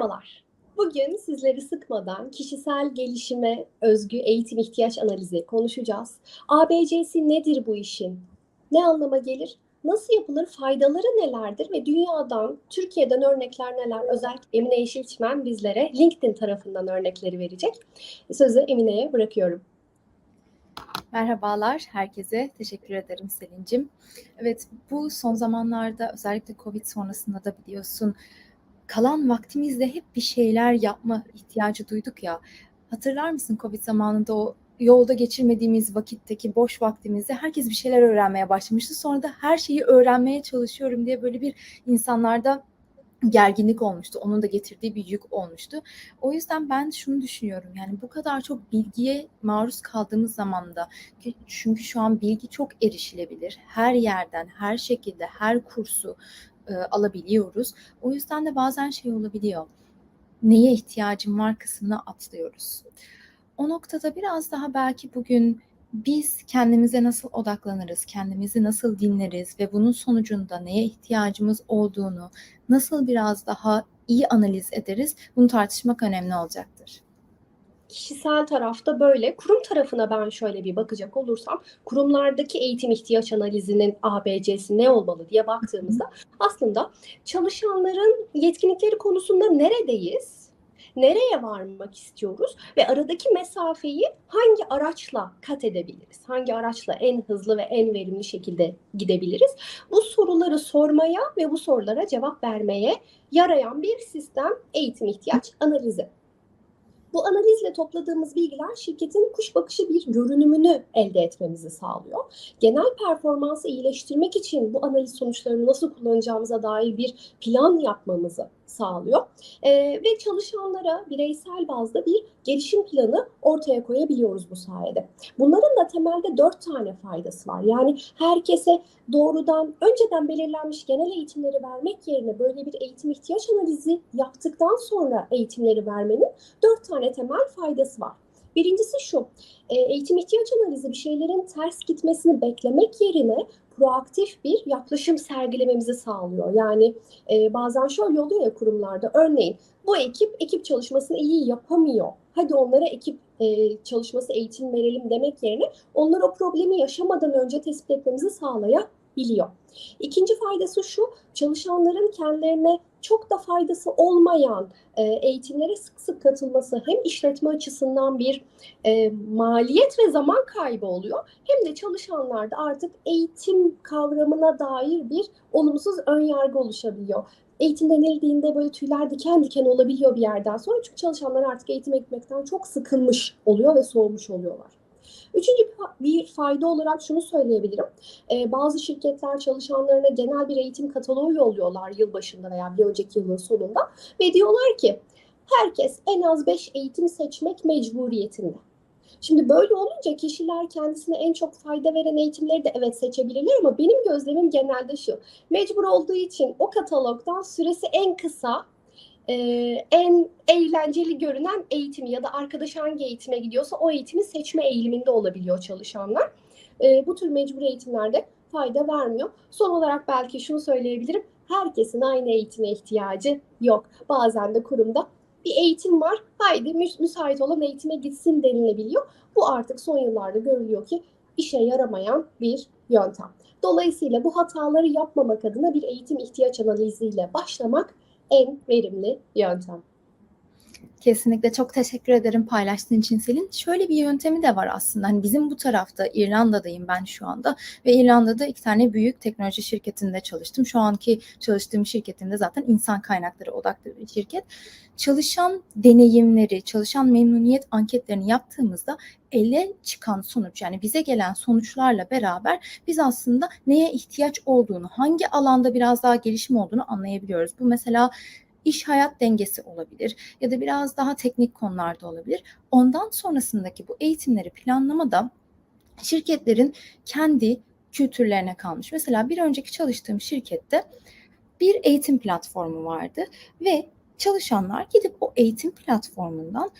Merhabalar. Bugün sizleri sıkmadan kişisel gelişime özgü eğitim ihtiyaç analizi konuşacağız. ABC'si nedir bu işin? Ne anlama gelir? Nasıl yapılır? Faydaları nelerdir? Ve dünyadan, Türkiye'den örnekler neler? Özellikle Emine Yeşilçmen bizlere LinkedIn tarafından örnekleri verecek. Sözü Emine'ye bırakıyorum. Merhabalar herkese. Teşekkür ederim Selin'cim. Evet bu son zamanlarda özellikle Covid sonrasında da biliyorsun kalan vaktimizde hep bir şeyler yapma ihtiyacı duyduk ya. Hatırlar mısın Covid zamanında o yolda geçirmediğimiz vakitteki boş vaktimizde herkes bir şeyler öğrenmeye başlamıştı. Sonra da her şeyi öğrenmeye çalışıyorum diye böyle bir insanlarda gerginlik olmuştu. Onun da getirdiği bir yük olmuştu. O yüzden ben şunu düşünüyorum. Yani bu kadar çok bilgiye maruz kaldığımız zamanda çünkü şu an bilgi çok erişilebilir. Her yerden, her şekilde, her kursu e, alabiliyoruz. O yüzden de bazen şey olabiliyor. Neye ihtiyacım var kısmına atlıyoruz. O noktada biraz daha belki bugün biz kendimize nasıl odaklanırız, kendimizi nasıl dinleriz ve bunun sonucunda neye ihtiyacımız olduğunu nasıl biraz daha iyi analiz ederiz bunu tartışmak önemli olacaktır. Kişisel tarafta böyle. Kurum tarafına ben şöyle bir bakacak olursam kurumlardaki eğitim ihtiyaç analizinin ABC'si ne olmalı diye baktığımızda aslında çalışanların yetkinlikleri konusunda neredeyiz? nereye varmak istiyoruz ve aradaki mesafeyi hangi araçla kat edebiliriz? Hangi araçla en hızlı ve en verimli şekilde gidebiliriz? Bu soruları sormaya ve bu sorulara cevap vermeye yarayan bir sistem eğitim ihtiyaç analizi. Bu analizle topladığımız bilgiler şirketin kuş bakışı bir görünümünü elde etmemizi sağlıyor. Genel performansı iyileştirmek için bu analiz sonuçlarını nasıl kullanacağımıza dair bir plan yapmamızı sağlıyor. E, ve çalışanlara bireysel bazda bir gelişim planı ortaya koyabiliyoruz bu sayede. Bunların da temelde dört tane faydası var. Yani herkese doğrudan önceden belirlenmiş genel eğitimleri vermek yerine böyle bir eğitim ihtiyaç analizi yaptıktan sonra eğitimleri vermenin dört tane temel faydası var. Birincisi şu, eğitim ihtiyaç analizi bir şeylerin ters gitmesini beklemek yerine proaktif bir yaklaşım sergilememizi sağlıyor. Yani e, bazen şöyle oluyor ya kurumlarda örneğin bu ekip ekip çalışmasını iyi yapamıyor. Hadi onlara ekip e, çalışması eğitim verelim demek yerine onlar o problemi yaşamadan önce tespit etmemizi sağlayabiliyor. İkinci faydası şu, çalışanların kendilerine çok da faydası olmayan e, eğitimlere sık sık katılması hem işletme açısından bir e, maliyet ve zaman kaybı oluyor hem de çalışanlarda artık eğitim kavramına dair bir olumsuz ön yargı oluşabiliyor. Eğitim denildiğinde böyle tüyler diken diken olabiliyor bir yerden sonra çünkü çalışanlar artık eğitime gitmekten çok sıkılmış oluyor ve soğumuş oluyorlar. Üçüncü bir fayda olarak şunu söyleyebilirim. Ee, bazı şirketler çalışanlarına genel bir eğitim kataloğu yolluyorlar yılbaşında veya bir önceki yılın sonunda ve diyorlar ki herkes en az 5 eğitim seçmek mecburiyetinde. Şimdi böyle olunca kişiler kendisine en çok fayda veren eğitimleri de evet seçebilirler ama benim gözlemim genelde şu. Mecbur olduğu için o katalogdan süresi en kısa e, en eğlenceli görünen eğitimi ya da arkadaş hangi eğitime gidiyorsa o eğitimi seçme eğiliminde olabiliyor çalışanlar. E, bu tür mecbur eğitimlerde fayda vermiyor. Son olarak belki şunu söyleyebilirim. Herkesin aynı eğitime ihtiyacı yok. Bazen de kurumda bir eğitim var. Haydi müsait olan eğitime gitsin denilebiliyor. Bu artık son yıllarda görülüyor ki işe yaramayan bir yöntem. Dolayısıyla bu hataları yapmamak adına bir eğitim ihtiyaç analiziyle başlamak en verimli yöntem. Kesinlikle çok teşekkür ederim paylaştığın için Selin. Şöyle bir yöntemi de var aslında. Hani bizim bu tarafta İrlanda'dayım ben şu anda ve İrlanda'da iki tane büyük teknoloji şirketinde çalıştım. Şu anki çalıştığım şirketimde zaten insan kaynakları odaklı bir şirket. Çalışan deneyimleri, çalışan memnuniyet anketlerini yaptığımızda ele çıkan sonuç yani bize gelen sonuçlarla beraber biz aslında neye ihtiyaç olduğunu, hangi alanda biraz daha gelişim olduğunu anlayabiliyoruz. Bu mesela iş hayat dengesi olabilir ya da biraz daha teknik konularda olabilir. Ondan sonrasındaki bu eğitimleri planlamada şirketlerin kendi kültürlerine kalmış. Mesela bir önceki çalıştığım şirkette bir eğitim platformu vardı ve çalışanlar gidip o eğitim platformundan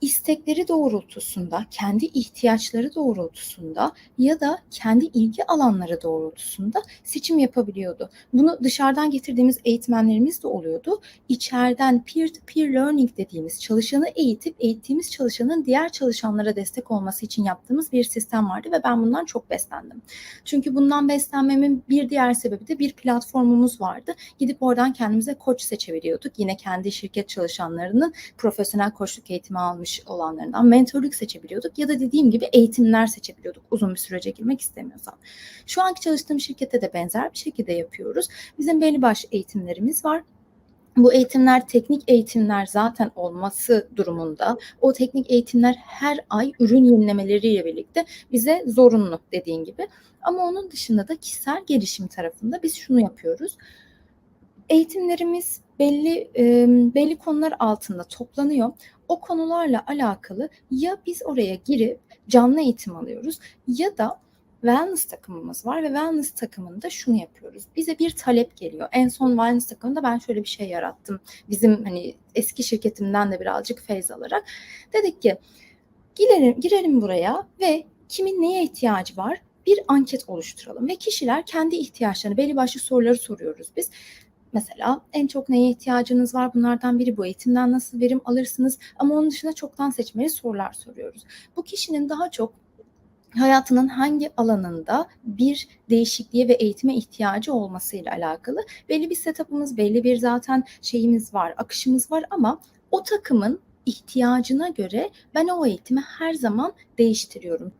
istekleri doğrultusunda, kendi ihtiyaçları doğrultusunda ya da kendi ilgi alanları doğrultusunda seçim yapabiliyordu. Bunu dışarıdan getirdiğimiz eğitmenlerimiz de oluyordu. İçeriden peer-to-peer learning dediğimiz çalışanı eğitip eğittiğimiz çalışanın diğer çalışanlara destek olması için yaptığımız bir sistem vardı ve ben bundan çok beslendim. Çünkü bundan beslenmemin bir diğer sebebi de bir platformumuz vardı. Gidip oradan kendimize koç seçebiliyorduk. Yine kendi şirket çalışanlarının profesyonel koçluk eğitimi almış olanlarından mentorluk seçebiliyorduk ya da dediğim gibi eğitimler seçebiliyorduk uzun bir sürece girmek istemiyorsan. Şu anki çalıştığım şirkette de benzer bir şekilde yapıyoruz. Bizim belli başlı eğitimlerimiz var. Bu eğitimler teknik eğitimler zaten olması durumunda o teknik eğitimler her ay ürün yenilemeleriyle birlikte bize zorunlu dediğin gibi. Ama onun dışında da kişisel gelişim tarafında biz şunu yapıyoruz. Eğitimlerimiz belli e, belli konular altında toplanıyor. O konularla alakalı ya biz oraya girip canlı eğitim alıyoruz ya da wellness takımımız var ve wellness takımında şunu yapıyoruz. Bize bir talep geliyor. En son wellness takımında ben şöyle bir şey yarattım. Bizim hani eski şirketimden de birazcık feyz alarak. Dedik ki girelim, girelim buraya ve kimin neye ihtiyacı var? Bir anket oluşturalım ve kişiler kendi ihtiyaçlarını belli başlı soruları soruyoruz biz. Mesela en çok neye ihtiyacınız var? Bunlardan biri bu eğitimden nasıl verim alırsınız? Ama onun dışında çoktan seçmeli sorular soruyoruz. Bu kişinin daha çok hayatının hangi alanında bir değişikliğe ve eğitime ihtiyacı olmasıyla alakalı belli bir setup'ımız, belli bir zaten şeyimiz var, akışımız var ama o takımın ihtiyacına göre ben o eğitimi her zaman değiştiriyorum.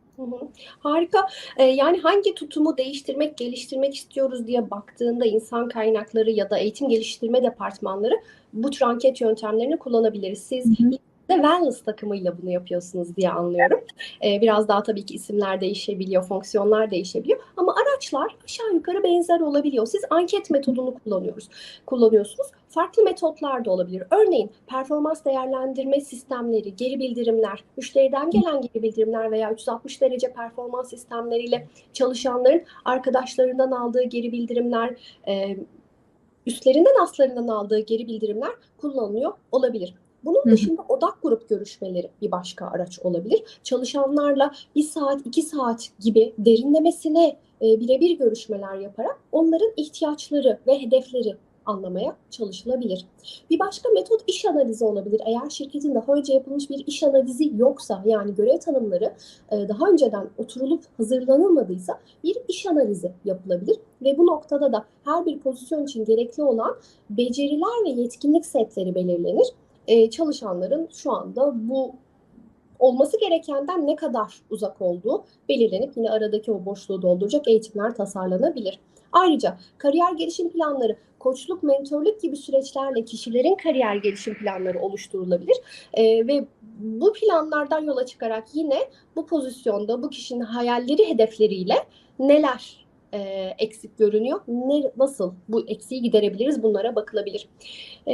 Harika. Ee, yani hangi tutumu değiştirmek, geliştirmek istiyoruz diye baktığında insan kaynakları ya da eğitim geliştirme departmanları bu tür anket yöntemlerini kullanabiliriz. Siz Hı hı. De wellness takımıyla bunu yapıyorsunuz diye anlıyorum. Ee, biraz daha tabii ki isimler değişebiliyor, fonksiyonlar değişebiliyor ama araçlar aşağı yukarı benzer olabiliyor. Siz anket metodunu kullanıyoruz, kullanıyorsunuz. Farklı metotlar da olabilir. Örneğin performans değerlendirme sistemleri, geri bildirimler, müşteriden gelen geri bildirimler veya 360 derece performans sistemleriyle çalışanların arkadaşlarından aldığı geri bildirimler, e, üstlerinden aslarından aldığı geri bildirimler kullanılıyor olabilir. Bunun dışında odak grup görüşmeleri bir başka araç olabilir. Çalışanlarla bir saat, iki saat gibi derinlemesine e, birebir görüşmeler yaparak onların ihtiyaçları ve hedefleri anlamaya çalışılabilir. Bir başka metot iş analizi olabilir. Eğer şirketin daha önce yapılmış bir iş analizi yoksa yani görev tanımları e, daha önceden oturulup hazırlanılmadıysa bir iş analizi yapılabilir ve bu noktada da her bir pozisyon için gerekli olan beceriler ve yetkinlik setleri belirlenir. E, çalışanların şu anda bu olması gerekenden ne kadar uzak olduğu belirlenip yine aradaki o boşluğu dolduracak eğitimler tasarlanabilir. Ayrıca kariyer gelişim planları, koçluk, mentorluk gibi süreçlerle kişilerin kariyer gelişim planları oluşturulabilir. Ee, ve bu planlardan yola çıkarak yine bu pozisyonda bu kişinin hayalleri, hedefleriyle neler e, eksik görünüyor, ne, nasıl bu eksiği giderebiliriz bunlara bakılabilir. E,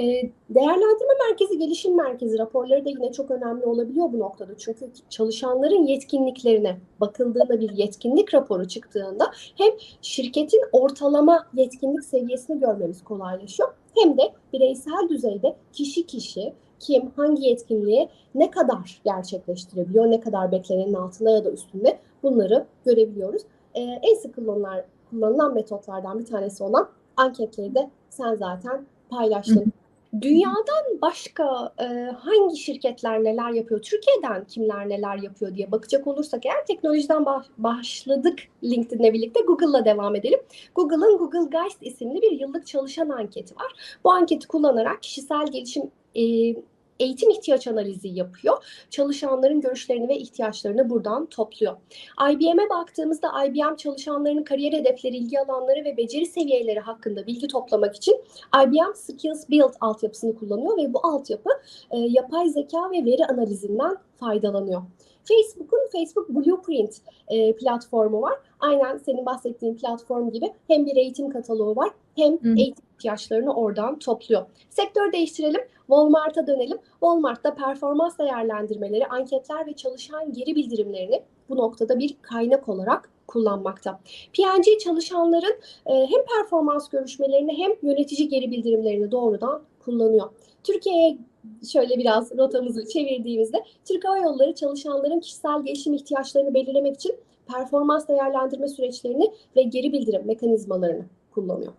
değerlendirme merkezi, gelişim merkezi raporları da yine çok önemli olabiliyor bu noktada. Çünkü çalışanların yetkinliklerine bakıldığında bir yetkinlik raporu çıktığında hem şirketin ortalama yetkinlik seviyesini görmemiz kolaylaşıyor hem de bireysel düzeyde kişi kişi kim hangi yetkinliği ne kadar gerçekleştirebiliyor, ne kadar beklenenin altında ya da üstünde bunları görebiliyoruz. Ee, en sık kullanılan, kullanılan metotlardan bir tanesi olan anketleri de sen zaten paylaştın. Dünyadan başka e, hangi şirketler neler yapıyor, Türkiye'den kimler neler yapıyor diye bakacak olursak eğer teknolojiden bah- başladık LinkedIn'le birlikte Google'la devam edelim. Google'ın Google Guide isimli bir yıllık çalışan anketi var. Bu anketi kullanarak kişisel gelişim e, eğitim ihtiyaç analizi yapıyor. Çalışanların görüşlerini ve ihtiyaçlarını buradan topluyor. IBM'e baktığımızda IBM çalışanlarının kariyer hedefleri, ilgi alanları ve beceri seviyeleri hakkında bilgi toplamak için IBM Skills Build altyapısını kullanıyor ve bu altyapı e, yapay zeka ve veri analizinden faydalanıyor. Facebook'un Facebook Blueprint e, platformu var. Aynen senin bahsettiğin platform gibi hem bir eğitim kataloğu var hem Hı. eğitim ihtiyaçlarını oradan topluyor. Sektör değiştirelim. Walmart'a dönelim. Walmart'ta performans değerlendirmeleri, anketler ve çalışan geri bildirimlerini bu noktada bir kaynak olarak kullanmakta. P&G çalışanların e, hem performans görüşmelerini hem yönetici geri bildirimlerini doğrudan kullanıyor. Türkiye'ye şöyle biraz rotamızı çevirdiğimizde Türk Hava Yolları çalışanların kişisel gelişim ihtiyaçlarını belirlemek için performans değerlendirme süreçlerini ve geri bildirim mekanizmalarını kullanıyor.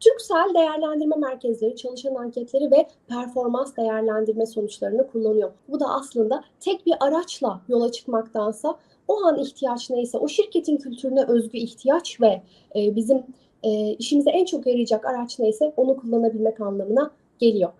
Türksel değerlendirme merkezleri çalışan anketleri ve performans değerlendirme sonuçlarını kullanıyor. Bu da aslında tek bir araçla yola çıkmaktansa o an ihtiyaç neyse, o şirketin kültürüne özgü ihtiyaç ve e, bizim e, işimize en çok yarayacak araç neyse onu kullanabilmek anlamına geliyor.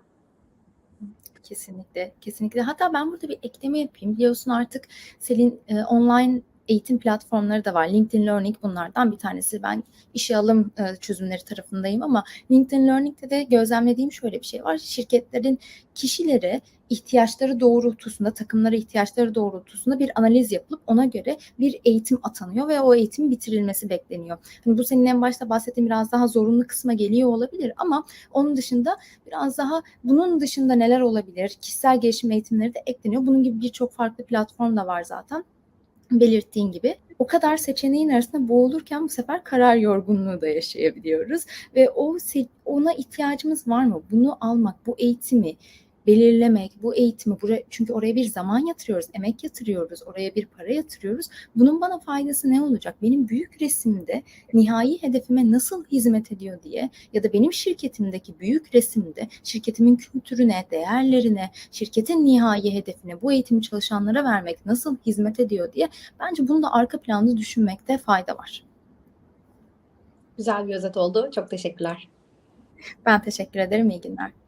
Kesinlikle, kesinlikle. Hatta ben burada bir ekleme yapayım. Biliyorsun artık Selin e, online eğitim platformları da var. LinkedIn Learning bunlardan bir tanesi. Ben işe alım e, çözümleri tarafındayım ama LinkedIn Learning'de de gözlemlediğim şöyle bir şey var. Şirketlerin kişilere ihtiyaçları doğrultusunda, takımlara ihtiyaçları doğrultusunda bir analiz yapılıp ona göre bir eğitim atanıyor ve o eğitimin bitirilmesi bekleniyor. Hani bu senin en başta bahsettiğin biraz daha zorunlu kısma geliyor olabilir ama onun dışında biraz daha bunun dışında neler olabilir? Kişisel gelişim eğitimleri de ekleniyor. Bunun gibi birçok farklı platform da var zaten belirttiğin gibi o kadar seçeneğin arasında boğulurken bu sefer karar yorgunluğu da yaşayabiliyoruz ve o ona ihtiyacımız var mı? Bunu almak, bu eğitimi belirlemek, bu eğitimi buraya çünkü oraya bir zaman yatırıyoruz, emek yatırıyoruz, oraya bir para yatırıyoruz. Bunun bana faydası ne olacak? Benim büyük resimde nihai hedefime nasıl hizmet ediyor diye ya da benim şirketimdeki büyük resimde şirketimin kültürüne, değerlerine, şirketin nihai hedefine bu eğitimi çalışanlara vermek nasıl hizmet ediyor diye bence bunu da arka planda düşünmekte fayda var. Güzel bir özet oldu. Çok teşekkürler. Ben teşekkür ederim. İyi günler.